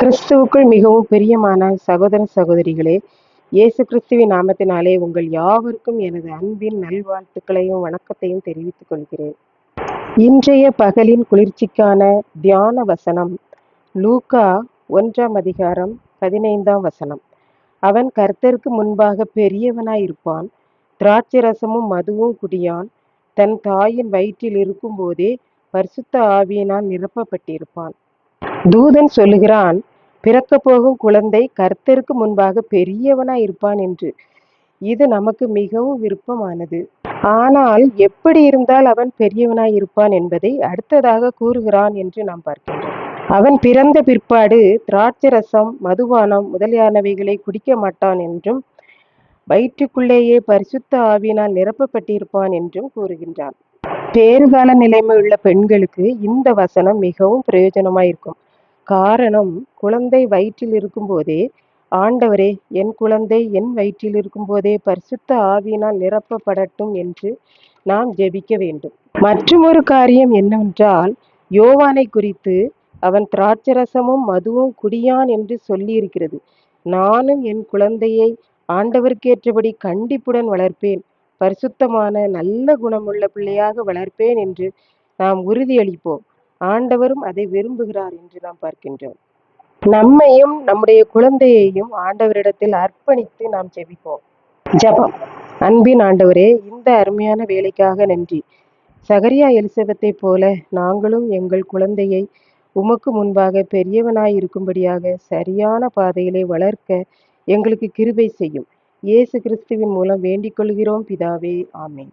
கிறிஸ்துவுக்குள் மிகவும் பிரியமான சகோதர சகோதரிகளே இயேசு கிறிஸ்துவின் நாமத்தினாலே உங்கள் யாவருக்கும் எனது அன்பின் நல்வாழ்த்துக்களையும் வணக்கத்தையும் தெரிவித்துக் கொள்கிறேன். இன்றைய பகலின் குளிர்ச்சிக்கான தியான வசனம் லூகா ஒன்றாம் அதிகாரம் பதினைந்தாம் வசனம். அவன் கர்த்தருக்கு முன்பாக பெரியவனாயிருப்பான் திராட்சை ரசமும் மதுவும் குடியான் தன் தாயின் வயிற்றில் இருக்கும்போதே பரிசுத்த ஆவியினால் நிரப்பப்பட்டிருப்பான். தூதன் சொல்லுகிறான் பிறக்கப் போகும் குழந்தை கர்த்தருக்கு முன்பாக பெரியவனாய் இருப்பான் என்று. இது நமக்கு மிகவும் விருப்பமானது. ஆனால் எப்படி இருந்தால் அவன் பெரியவனாய் இருப்பான் என்பதை அடுத்ததாக கூறுகிறான் என்று நாம் பார்க்கின்றோம். அவன் பிறந்த பிற்பாடு திராட்சை ரசம் மதுபானம் முதலியானவைகளை குடிக்க மாட்டான் என்றும் வயிற்றுக்குள்ளேயே பரிசுத்த ஆவியினால் நிரப்பப்பட்டிருப்பான் என்றும் கூறுகின்றான். பேறுகால நிலைமை உள்ள பெண்களுக்கு இந்த வசனம் மிகவும் பிரயோஜனமாயிருக்கும். காரணம் குழந்தை வயிற்றில் இருக்கும்போதே ஆண்டவரே என் குழந்தை என் வயிற்றில் இருக்கும்போதே பரிசுத்த ஆவியினால் நிரப்பப்படட்டும் என்று நாம் ஜெபிக்க வேண்டும். மற்றும் ஒரு காரியம் என்னவென்றால் யோவானை குறித்து அவன் திராட்சரசமும் மதுவும் குடியான் என்று சொல்லியிருக்கிறது. நானும் என் குழந்தையை ஆண்டவருக்கேற்றபடி கண்டிப்புடன் வளர்ப்பேன். பரிசுத்தமான நல்ல குணமுள்ள பிள்ளையாக வளர்ப்பேன் என்று நாம் உறுதியளிப்போம். ஆண்டவரும் அதை விரும்புகிறார் என்று நாம் பார்க்கின்றோம். நம்மையும் நம்முடைய குழந்தையையும் ஆண்டவரிடத்தில் அர்ப்பணித்து நாம் ஜெபிப்போம். ஜெபம். அன்பின் ஆண்டவரே இந்த அருமையான வேலைக்காக நன்றி. சகரியா எலிசபத்தை போல நாங்களும் எங்கள் குழந்தையை உமக்கு முன்பாக பெரியவனாய் இருக்கும்படியாக சரியான பாதையிலே வளர்க்க எங்களுக்கு கிருபை செய்யும். இயேசு கிறிஸ்துவின் மூலம் வேண்டிக் கொள்கிறோம் பிதாவே. ஆமேன்.